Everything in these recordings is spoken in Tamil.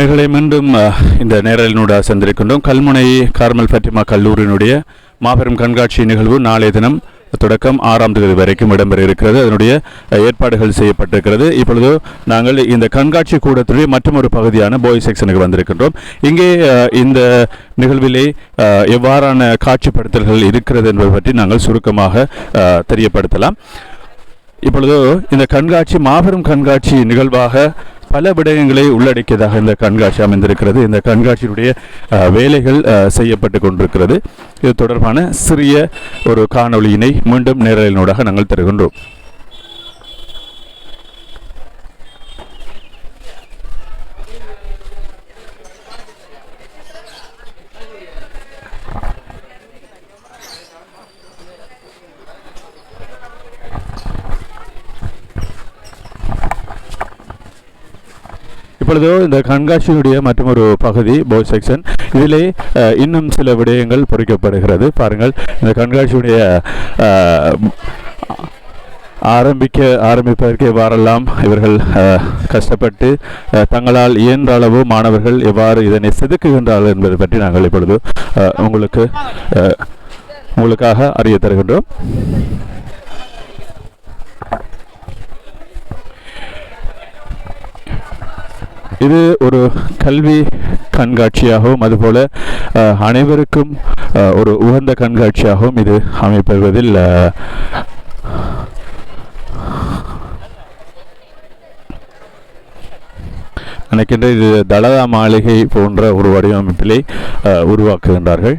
நிகழை மீண்டும் இந்த நேரலினூடாக சந்திருக்கின்றோம். கல்முனை கார்மல் ஃபத்திமா கல்லூரியினுடைய மாபெரும் கண்காட்சி நிகழ்வு நாளைய தினம் தொடக்கம் ஆறாம் தேதி வரைக்கும் இடம்பெற இருக்கிறது. அதனுடைய ஏற்பாடுகள் செய்யப்பட்டிருக்கிறது. இப்பொழுது நாங்கள் இந்த கண்காட்சி கூடத்துடைய மற்றொரு பகுதியான போய் செக்ஷனுக்கு வந்திருக்கின்றோம். இங்கே இந்த நிகழ்விலே எவ்வாறான காட்சிப்படுத்தல்கள் இருக்கிறது என்பது பற்றி நாங்கள் சுருக்கமாக தெரியப்படுத்தலாம். இப்பொழுது இந்த கண்காட்சி மாபெரும் கண்காட்சி நிகழ்வாக பல விடயங்களை உள்ளடக்கியதாக இந்த கண்காட்சி அமைந்திருக்கிறது. இந்த கண்காட்சியினுடைய அஹ், வேலைகள் அஹ், செய்யப்பட்டு கொண்டிருக்கிறது. இது தொடர்பான சிறிய ஒரு காணொளியினை மீண்டும் நேரலினூடாக நாங்கள் தருகின்றோம். இப்பொழுது இந்த கண்காட்சியினுடைய மற்றொரு பகுதி போய் செக்ஷன் இதிலே இன்னும் சில விடயங்கள் பொறிக்கப்படுகிறது. பாருங்கள் இந்த கண்காட்சியுடைய ஆரம்பிக்க ஆரம்பிப்பதற்கு எவ்வாறெல்லாம் இவர்கள் கஷ்டப்பட்டு தங்களால் இயன்ற அளவு மாணவர்கள் எவ்வாறு இதனை செதுக்குகின்றார்கள் என்பது பற்றி நாங்கள் இப்பொழுது உங்களுக்கு உங்களுக்காக அறிய தருகின்றோம். இது ஒரு கல்வி கண்காட்சியாகவும் அதுபோல அனைவருக்கும் ஒரு உகந்த கண்காட்சியாகவும் இது அமைப்பதில் நினைக்கின்ற இது தலதா மாளிகை போன்ற ஒரு வடிவமைப்பிலே உருவாக்குகின்றார்கள்.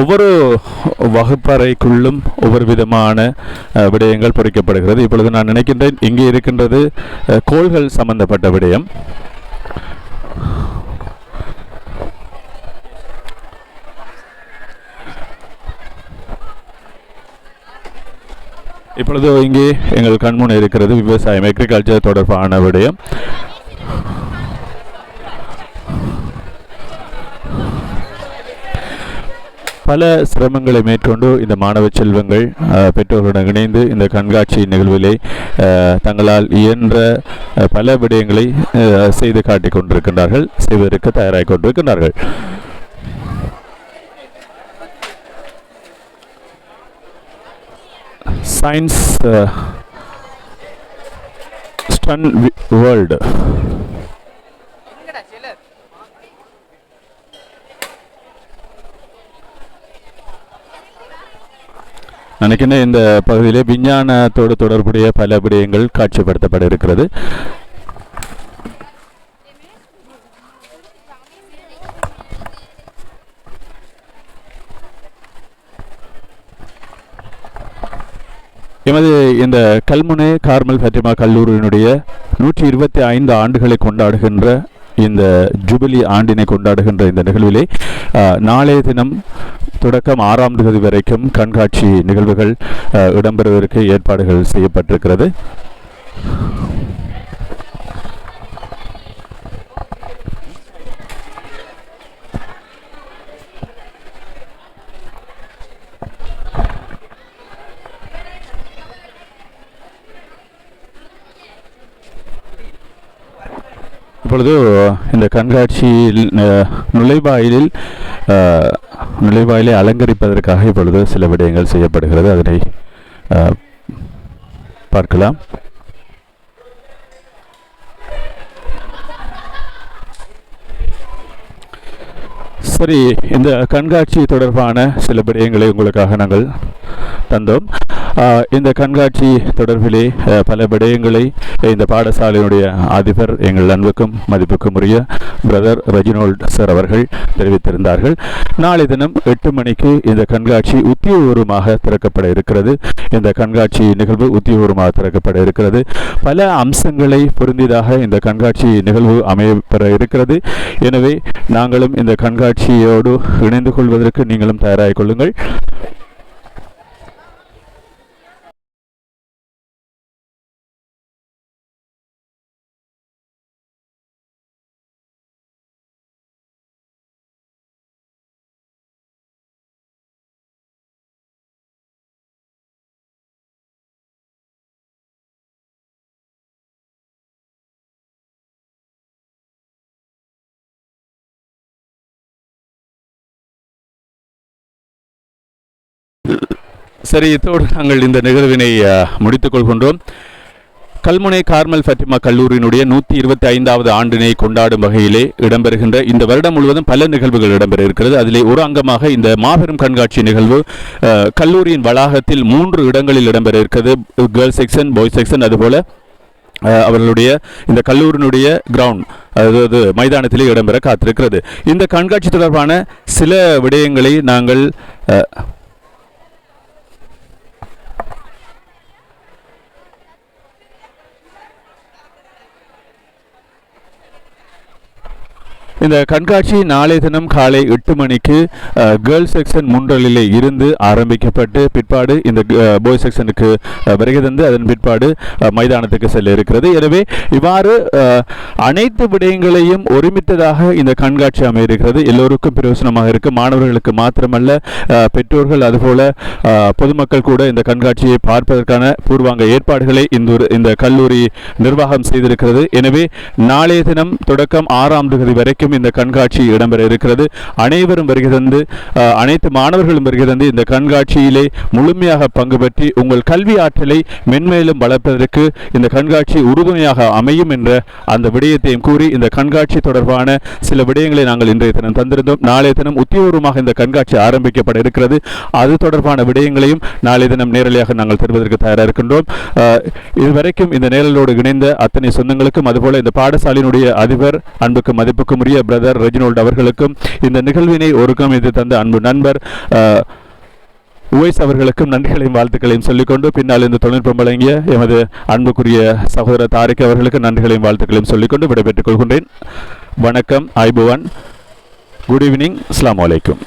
ஒவ்வொரு வகுப்பறைக்குள்ளும் ஒவ்வொரு விதமான விடயங்கள் பொறிக்கப்படுகிறது. இப்பொழுது நான் நினைக்கின்றேன் இங்கே இருக்கின்றது கோள்கள் சம்பந்தப்பட்ட விடயம். இப்பொழுது இங்கே எங்கள் கண்முன் இருக்கிறது விவசாயம் அக்ரிகல்ச்சர் தொடர்பான விடயம். பல சிரமங்களை மேற்கொண்டு இந்த மாணவ செல்வங்கள் பெற்றோருடன் பெற்றோர்களுடன் இணைந்து இந்த கண்காட்சி நிகழ்விலே தங்களால் இயன்ற பல விடயங்களை செய்து காட்டிக் கொண்டிருக்கின்றார்கள் செய்வதற்கு தயாராக கொண்டிருக்கின்றார்கள். சயின்ஸ் ஸ்டன் வேர்ல்டு நினைக்கின்றேன் இந்த பகுதியிலே விஞ்ஞானத்தோடு தொடர்புடைய பல விடயங்கள் காட்சிப்படுத்தப்பட இருக்கிறது. எமது இந்த கல்முனை கார்மல் ஃபத்திமா கல்லூரியினுடைய நூற்றி இருபத்தி ஐந்து ஆண்டுகளை கொண்டாடுகின்ற இந்த ஜூபிலி ஆண்டினை கொண்டாடுகின்ற இந்த நிகழ்விலே நாளைய தினம் தொடக்கம் ஆறாம் தேதி வரைக்கும் கண்காட்சி நிகழ்வுகள் அஹ், இடம்பெறுவதற்கு ஏற்பாடுகள் செய்யப்பட்டிருக்கிறது. இப்பொழுது இந்த கண்காட்சியில் அஹ், நுழைவாயிலில் அஹ், நுழைவாயிலை அலங்கரிப்பதற்காக இப்பொழுது சில விடயங்கள் செய்யப்படுகிறது. அதனை பார்க்கலாம். சரி இந்த கண்காட்சி தொடர்பான சில விடயங்களை உங்களுக்காக நாங்கள் தந்தோம். இந்த கண்காட்சி தொடர்பிலே பல விடயங்களை இந்த பாடசாலையினுடைய அதிபர் எங்கள் அன்புக்கும் மதிப்புக்கும் உரிய பிரதர் ரெஜினோல்ட் சார் அவர்கள் தெரிவித்திருந்தார்கள். நாளை தினம் எட்டு மணிக்கு இந்த கண்காட்சி உத்தியோகபூர்வமாக திறக்கப்பட இருக்கிறது. இந்த கண்காட்சி நிகழ்வு உத்தியோகபூர்வமாக திறக்கப்பட இருக்கிறது. பல அம்சங்களை பொருந்தியதாக இந்த கண்காட்சி நிகழ்வு அமையப்பெற இருக்கிறது. எனவே நாங்களும் இந்த கண்காட்சியோடு இணைந்து கொள்வதற்கு நீங்களும் தயாராக கொள்ளுங்கள். சரி இத்தோடு நாங்கள் இந்த நிகழ்வினை முடித்துக் கொள்கின்றோம். கல்முனை கார்மல் ஃபத்திமா கல்லூரியினுடைய நூற்றி இருபத்தி ஐந்தாவது ஆண்டினை கொண்டாடும் வகையிலே இடம்பெறுகின்ற இந்த வருடம் முழுவதும் பல நிகழ்வுகள் இடம்பெற இருக்கிறது அதிலே ஒரு அங்கமாக இந்த மாபெரும் கண்காட்சி நிகழ்வு கல்லூரியின் வளாகத்தில் மூன்று இடங்களில் இடம்பெற இருக்கிறது கேர்ள்ஸ் செக்ஷன் பாய்ஸ் செக்ஷன் அதுபோல அவர்களுடைய இந்த கல்லூரியினுடைய கிரவுண்ட் அதாவது மைதானத்திலே இடம்பெற காத்திருக்கிறது. இந்த கண்காட்சி தொடர்பான சில விடயங்களை நாங்கள் இந்த கண்காட்சி நாளை தினம் காலை எட்டு மணிக்கு கேர்ள்ஸ் செக்ஷன் முன்றலிலே இருந்து ஆரம்பிக்கப்பட்டு பிற்பாடு இந்த பாய் செக்ஷனுக்கு வருகை தந்து அதன் பிற்பாடு மைதானத்துக்கு செல்ல இருக்கிறது. எனவே இவ்வாறு அனைத்து விடயங்களையும் ஒருமித்ததாக இந்த கண்காட்சி அமையிருக்கிறது. எல்லோருக்கும் பிரயோசனமாக இருக்கும். மாணவர்களுக்கு மாத்திரமல்ல பெற்றோர்கள் அதுபோல பொதுமக்கள் கூட இந்த கண்காட்சியை பார்ப்பதற்கான பூர்வாங்க ஏற்பாடுகளை இந்த ஒரு- இந்த கல்லூரி நிர்வாகம் செய்திருக்கிறது. எனவே நாளைய தினம் தொடக்கம் ஆறாம் தேதி வரைக்கும் இந்த கண்காட்சி இடம்பெற இருக்கிறது. அனைவரும் வருகை தந்து அனைத்து மாணவர்களும் வருகை தந்து இந்த கண்காட்சியிலே முழுமையாக பங்கு பற்றி உங்கள் கல்வி ஆற்றலை மென்மேலும் வளர்ப்பதற்கு இந்த கண்காட்சி உறுதுணையாக அமையும் என்ற அந்த விடயத்தையும் கூறி இந்த கண்காட்சி தொடர்பான சில விடயங்களை நாங்கள் இன்றைய தினம் தந்திருந்தோம். நாளைய தினம் உத்தியோகமாக இந்த கண்காட்சி ஆரம்பிக்கப்பட இருக்கிறது. அது தொடர்பான விடயங்களையும் நாளைய தினம் நேரலையாக நாங்கள் தருவதற்கு தயாராக இருக்கின்றோம். இதுவரைக்கும் இந்த நேரலோடு இணைந்த அத்தனை சொந்தங்களுக்கும் அதுபோல இந்த பாடசாலையினுடைய அதிபர் அன்புக்கும் மதிப்புக்கும் உரிய பிரதர் ரெஜினோல்ட் அவர்களுக்கும் இந்த நிகழ்வினை ஒருக்கம் இது தந்த அன்பு நண்பர் உவைஸ் அவர்களுக்கும் நன்றிகளையும் வாழ்த்துக்களையும் சொல்லிக்கொண்டு பின்னால் இந்த தொழில்நுட்பம் வழங்கிய எமது அன்புக்குரிய சகோதரர் தாரிக் அவர்களுக்கு நன்றிகளையும் வாழ்த்துக்களையும் சொல்லிக்கொண்டு விடைபெற்றுக் கொள்கின்றேன். வணக்கம் ஐபுவன். குட் ஈவினிங் அஸ்லாம் அலைக்கும்